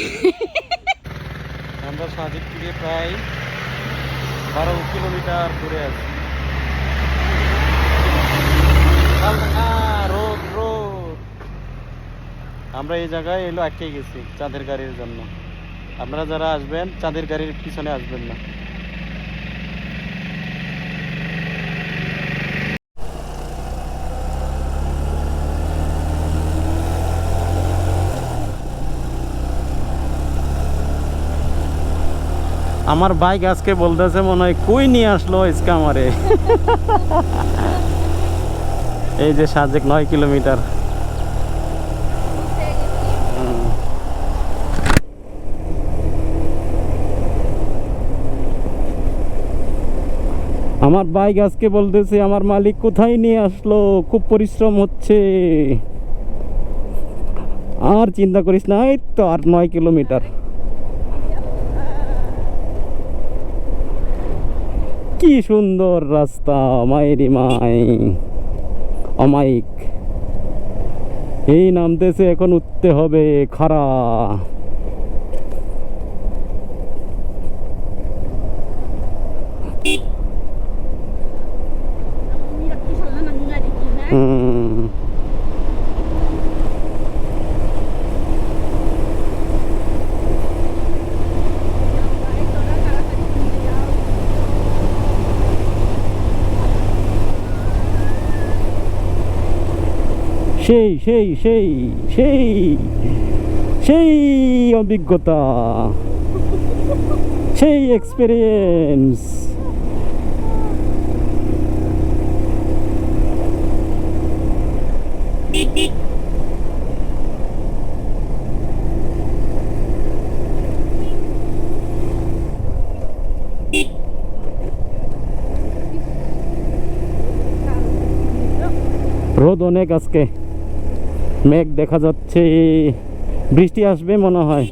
আমরা সাজিক থেকে প্রায় বারো কিলোমিটার দূরে আছি। রোদ রোদ আমরা এই জায়গায় এলো আটকে গেছি চাঁদের গাড়ির জন্য। আপনারা যারা আসবেন, চাঁদের গাড়ির পিছনে আসবেন না। আমার বাইক আজকে বলতেছে মনে হয় কই নিয়ে আসলো আজকে আমারে। এই যে সাজেক নয় কিলোমিটার। আমার বাইক আজকে বলতেছে, আমার মালিক কোথায় নিয়ে আসলো? খুব পরিশ্রম হচ্ছে। আর চিন্তা করিস না, এই তো আর নয় কিলোমিটার। কি সুন্দর রাস্তা মায়েরি মাই। অমাইক এই নামতেছে এখন উঠতে হবে খারা হুম। সেই সেই সেই সেই সেই অভিজ্ঞতা সেই এক্সপিরিয়েন্স রোদ অনেক আজকে। মেঘ দেখা যাচ্ছে, বৃষ্টি আসবে মনে হয়।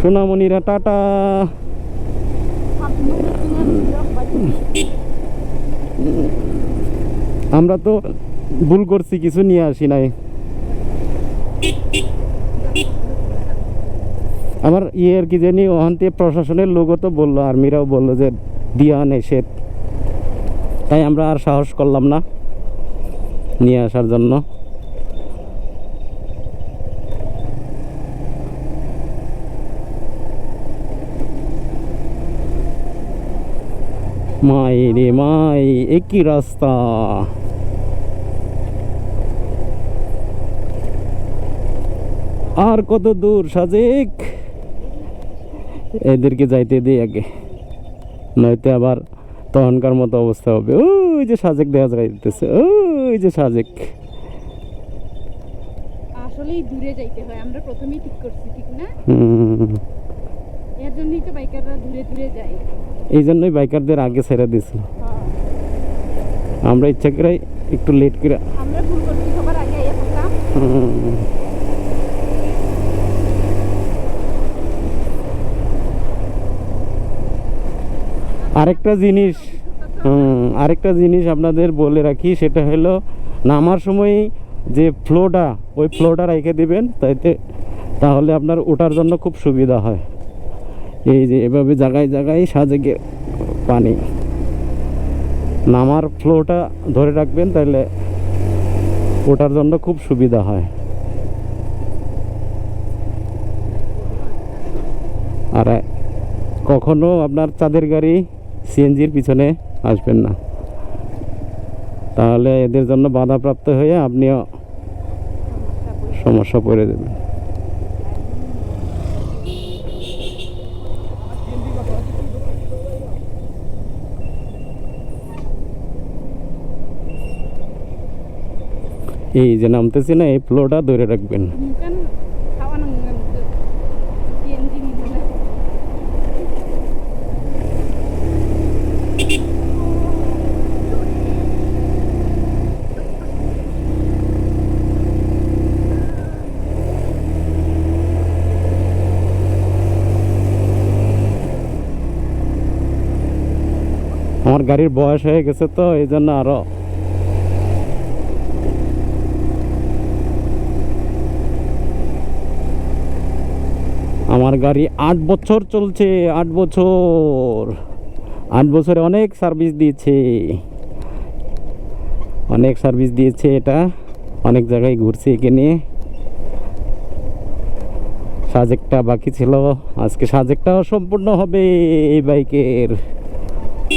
সোনামণিরা টাটা। আমরা তো ভুল করছি, কিছু নিয়ে আসি নাই। আমার ইয়ের কি জানি ওখান থেকে প্রশাসনের লোকও তো বলল, আর্মিরাও বলল যে দিয়া নিষেধ তাই আমরা আর সাহস করলাম না নিয়ে আসার জন্য। মাই রে মাই, একই রাস্তা। আর কত দূর সাজেক? এদেরকে যাইতে দিই আগে। নয়তো আবার তখনকার মতো অবস্থা হবে। ওই যে সাজেক দেখা যাইতেছে ওই যে সাজেক। আসলেই দূরে যাইতে হয় আমরা প্রথমেই ঠিক করছি ঠিক না? এর জন্যই তো বাইকাররা দূরে দূরে যায়। এই জন্যই বাইকারদের আগে ছেড়ে দিয়েছিল আমরা ইচ্ছা করে একটু লেট করে আমরা ভুল করছি সবার আগে আইয়া পড়লাম আরেকটা জিনিস আরেকটা জিনিস আপনাদের বলে রাখি, সেটা হলো নামার সময় যে ফ্লোটা, ওই ফ্লোটা রেখে দিবেন, তাইতে, তাহলে আপনার ওঠার জন্য খুব সুবিধা হয়। এই যে এভাবে জায়গায় জায়গায় সাজেকে পানি। নামার ফ্লোটা ধরে রাখবেন তাহলে ওঠার জন্য খুব সুবিধা হয়। আর, কখনো আপনার চাঁদের গাড়ি সিএনজির পিছনে আসবেন না। তাহলে এদের জন্য বাধাপ্রাপ্ত হয়ে আপনিও সমস্যা পড়ে দেবেন এই যে নামতেছি না, এই ফ্লোটা ধরে রাখবেন মুখান খাওয়া না সিএনজি নিবে না আমার গাড়ির বয়স হয়ে গেছে তো, এই জন্য আরও। আমার গাড়ি আট বছর চলছে, আট বছর। আট বছরে অনেক সার্ভিস দিয়েছে। অনেক সার্ভিস দিয়েছে এটা। অনেক জায়গায় ঘুরছি একে নিয়ে সাজেকটা বাকি ছিল। আজকে সাজেকটাও সম্পূর্ণ হবে এই বাইকের।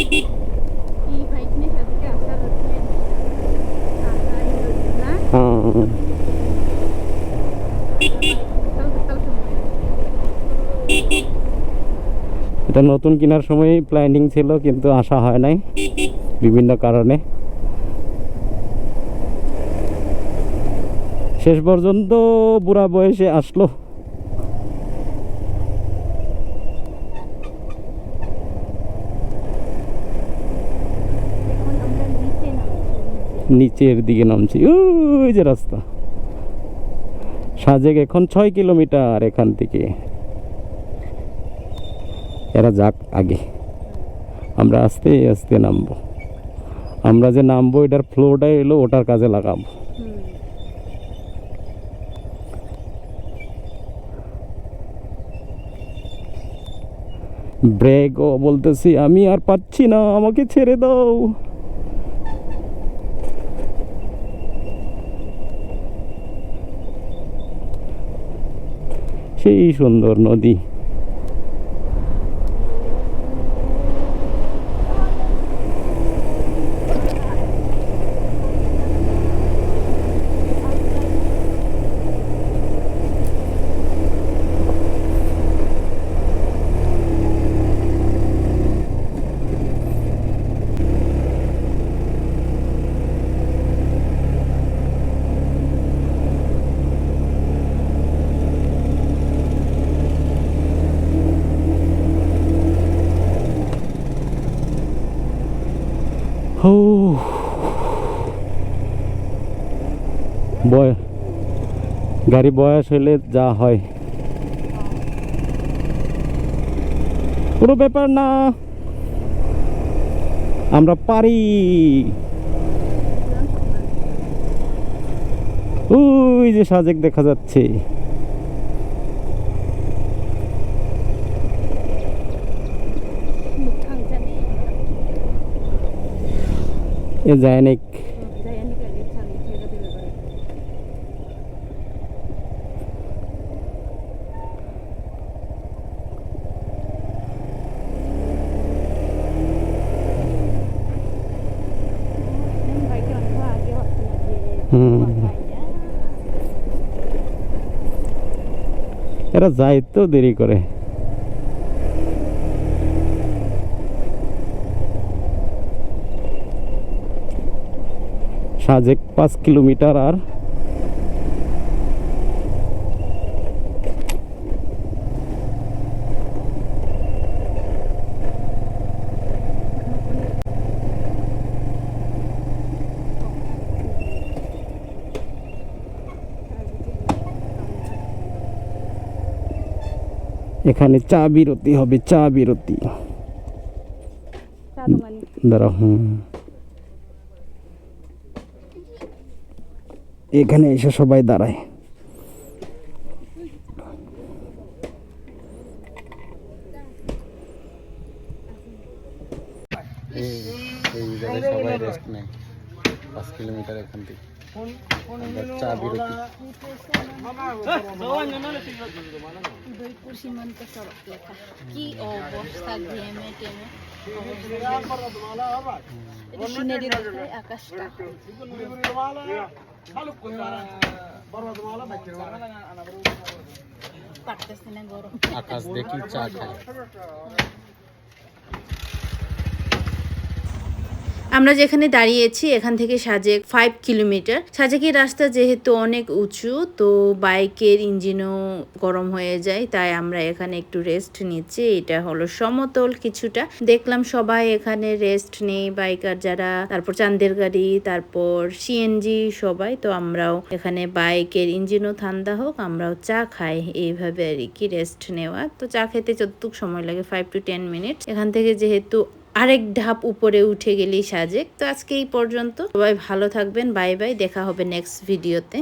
এটা নতুন কেনার সময় প্ল্যানিং ছিল, কিন্তু আসা হয় নাই বিভিন্ন কারণে। শেষ পর্যন্ত বুড়া বয়সে আসলো এখন আমরা নিচে নামছি নিচে নিচের দিকে নামছি। ওই যে রাস্তা। সাজেক এখন ছয় কিলোমিটার এখান থেকে। এরা যাক আগে। আমরা আস্তে আস্তে নামবো। আমরা যে নামবো, এটার ফ্লোটা এলো, ওটার কাজে লাগাবো। ব্রেকও বলতেছি, আমি আর পাচ্ছি না, আমাকে ছেড়ে দাও। সেই সুন্দর নদী। বয় গাড়ি বয়স হলে যা হয় কোনো ব্যাপার না আমরা পারি ওই যে সাজেক দেখা যাচ্ছে মুখ খাংজানি এ জায়নিক জায়ানি গাড়ি চালিয়ে ছেড়ে দিতে পারে বাইকে অনেক আগে আসতে হুম। এরা যায় তো দেরি করে সাজেক পাঁচ কিলোমিটার আর এখানে চা বিরতি হবে চা বিরতি। দোকানি দাঁড়াও হুম। এখানে এসে সবাই দাঁড়ায় এই জায়গায় সবাই রেস্ট নেয় পাঁচ কিলোমিটার এখান থেকে আমরা চা বিরতি উদয়পুর সীমান্ত সড়ক লেখা কি অবস্থা ঘেমে টেমে এটা সিনারি রাস্তায় আকাশটা পারতেছি না গরম আকাশ দেখি চা খাই আমরা যেখানে দাঁড়িয়েছি, এখান থেকে সাজেক ফাইভ কিলোমিটার সাজেকের রাস্তা যেহেতু অনেক উঁচু, তো বাইকের ইঞ্জিনও গরম হয়ে যায়, তাই আমরা এখানে একটু রেস্ট নিচ্ছি। এটা হলো সমতল কিছুটা। দেখলাম সবাই এখানে রেস্ট নেই বাইকার যারা, তারপর চান্দের গাড়ি, তারপর সিএনজি সবাই, তো আমরাও এখানে বাইকের ইঞ্জিনও ঠান্ডা হোক, আমরাও চা খাই। এইভাবে আর কি রেস্ট নেওয়া। তো চা খেতে যতটুক সময় লাগে ফাইভ টু টেন মিনিট এখান থেকে যেহেতু আরেক ধাপ উপরে উঠে গেলেই সাজেক। তো আজকে এই পর্যন্ত। সবাই ভালো থাকবেন। Bye bye. দেখা হবে নেক্সট ভিডিওতে